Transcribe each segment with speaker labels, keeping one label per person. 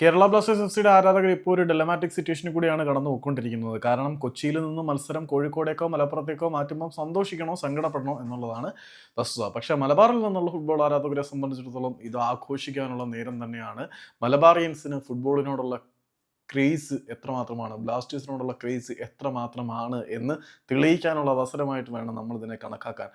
Speaker 1: Kerala Blasters F സിയുടെ ആരാധകർ ഇപ്പോൾ ഒരു ഡെലമാറ്റിക് സിറ്റുവേഷനിൽ കൂടിയാണ് കടന്നു പോയിക്കൊണ്ടിരിക്കുന്നത് കാരണം കൊച്ചിയിൽ നിന്ന് മത്സരം കോഴിക്കോടേക്കോ മലപ്പുറത്തേക്കോ മാറ്റുമ്പോൾ സന്തോഷിക്കണോ സങ്കടപ്പെടണോ എന്നുള്ളതാണ് വസ്തുത. പക്ഷേ മലബാറിൽ നിന്നുള്ള ഫുട്ബോൾ ആരാധകരെ സംബന്ധിച്ചിടത്തോളം ഇത് ആഘോഷിക്കാനുള്ള നേരം തന്നെയാണ്. മലബാറിയൻസിന് ഫുട്ബോളിനോടുള്ള ക്രേസ് എത്രമാത്രമാണ് ബ്ലാസ്റ്റേഴ്സിനോടുള്ള ക്രേസ് എത്രമാത്രമാണ് എന്ന് തെളിയിക്കാനുള്ള അവസരമായിട്ട് വേണം നമ്മൾ ഇതിനെ കണക്കാക്കാൻ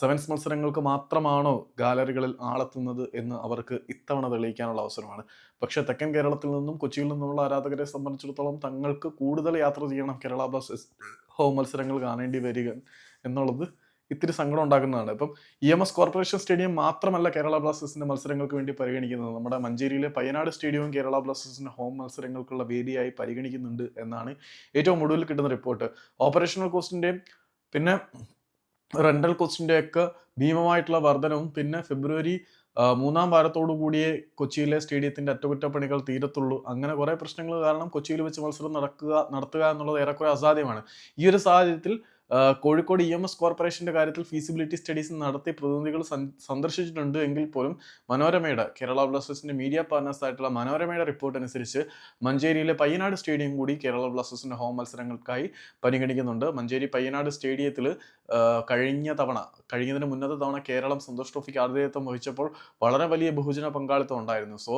Speaker 1: സെവൻസ് മത്സരങ്ങൾക്ക് മാത്രമാണോ ഗാലറികളിൽ ആളെത്തുന്നത് എന്ന് അവർക്ക് ഇത്തവണ തെളിയിക്കാനുള്ള അവസരമാണ്. പക്ഷേ തെക്കൻ കേരളത്തിൽ നിന്നും കൊച്ചിയിൽ നിന്നുമുള്ള ആരാധകരെ സംബന്ധിച്ചിടത്തോളം തങ്ങൾക്ക് കൂടുതൽ യാത്ര ചെയ്യണം കേരള ബ്ലാസ്റ്റേഴ്സ്. ഹോം മത്സരങ്ങൾ കാണേണ്ടി വരിക എന്നുള്ളത് ഇത്തിരി സങ്കടം ഉണ്ടാക്കുന്നതാണ്. ഇപ്പം E M S corporation stadium മാത്രമല്ല കേരള ബ്ലാസ്റ്റേഴ്സിന്റെ മത്സരങ്ങൾക്ക് വേണ്ടി പരിഗണിക്കുന്നത്. നമ്മുടെ മഞ്ചേരിയിലെ പയ്യനാട് സ്റ്റേഡിയവും കേരള ബ്ലാസ്റ്റേഴ്സിന്റെ ഹോം മത്സരങ്ങൾക്കുള്ള വേദിയായി പരിഗണിക്കുന്നുണ്ട് എന്നാണ് ഏറ്റവും ഒടുവിൽ കിട്ടുന്ന റിപ്പോർട്ട്. ഓപ്പറേഷണൽ കോസ്റ്റിന്റെയും പിന്നെ റെന്റൽ കോസ്റ്റിന്റെ ഒക്കെ ഭീമമായിട്ടുള്ള വർധനവും പിന്നെ ഫെബ്രുവരി മൂന്നാം വാരത്തോടു കൂടിയേ കൊച്ചിയിലെ സ്റ്റേഡിയത്തിന്റെ അറ്റകുറ്റപ്പണികൾ തീരത്തുള്ളൂ. അങ്ങനെ കുറെ പ്രശ്നങ്ങൾ കാരണം കൊച്ചിയിൽ വെച്ച് മത്സരം നടക്കുക നടത്തുക എന്നുള്ളത് ഏറെക്കുറെ അസാധ്യമാണ്. ഈ ഒരു സാഹചര്യത്തിൽ കോഴിക്കോട് ഇ എം എസ് കോർപ്പറേഷന്റെ കാര്യത്തിൽ ഫീസിബിലിറ്റി സ്റ്റഡീസ് നടത്തി പ്രതിനിധികൾ സന്ദർശിച്ചിട്ടുണ്ട് എങ്കിൽ പോലും മനോരമയുടെ കേരള ബ്ലാസ്റ്റേഴ്സിന്റെ മീഡിയ പാർട്ണേഴ്സ് ആയിട്ടുള്ള മനോരമയുടെ റിപ്പോർട്ട് അനുസരിച്ച് മഞ്ചേരിയിലെ പയ്യനാട് സ്റ്റേഡിയം കൂടി കേരള ബ്ലാസ്റ്റേഴ്സിന്റെ ഹോം മത്സരങ്ങൾക്കായി പരിഗണിക്കുന്നുണ്ട്. മഞ്ചേരി പയ്യനാട് സ്റ്റേഡിയത്തിൽ കഴിഞ്ഞ തവണ കഴിഞ്ഞതിന് മുന്നത്തെ തവണ കേരളം സന്തോഷ് ട്രോഫിക്ക് ആതിഥേയത്വം വഹിച്ചപ്പോൾ വളരെ വലിയ ബഹുജന പങ്കാളിത്തം ഉണ്ടായിരുന്നു. സോ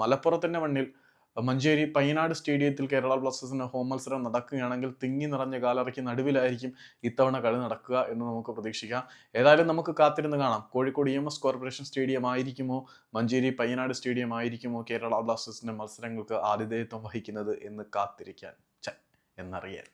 Speaker 1: മലപ്പുറത്തിന്റെ മണ്ണിൽ മഞ്ചേരി പയ്യനാട് സ്റ്റേഡിയത്തിൽ കേരള ബ്ലാസ്റ്റേഴ്സിന് ഹോം മത്സരം നടക്കുകയാണെങ്കിൽ തിങ്ങി നിറഞ്ഞ കാലറയ്ക്ക് നടുവിലായിരിക്കും ഇത്തവണ കളി നടക്കുക എന്ന് നമുക്ക് പ്രതീക്ഷിക്കാം. ഏതായാലും നമുക്ക് കാത്തിരുന്ന് കാണാം. Kozhikode E M S corporation stadium ആയിരിക്കുമോ? മഞ്ചേരി പയ്യനാട് സ്റ്റേഡിയം ആയിരിക്കുമോ? കേരള ബ്ലാസ്റ്റേഴ്സിന്റെ മത്സരങ്ങൾക്ക് ആതിഥേയത്വം വഹിക്കുന്നത് എന്ന് കാത്തിരിക്കാൻ എന്നറിയാൻ.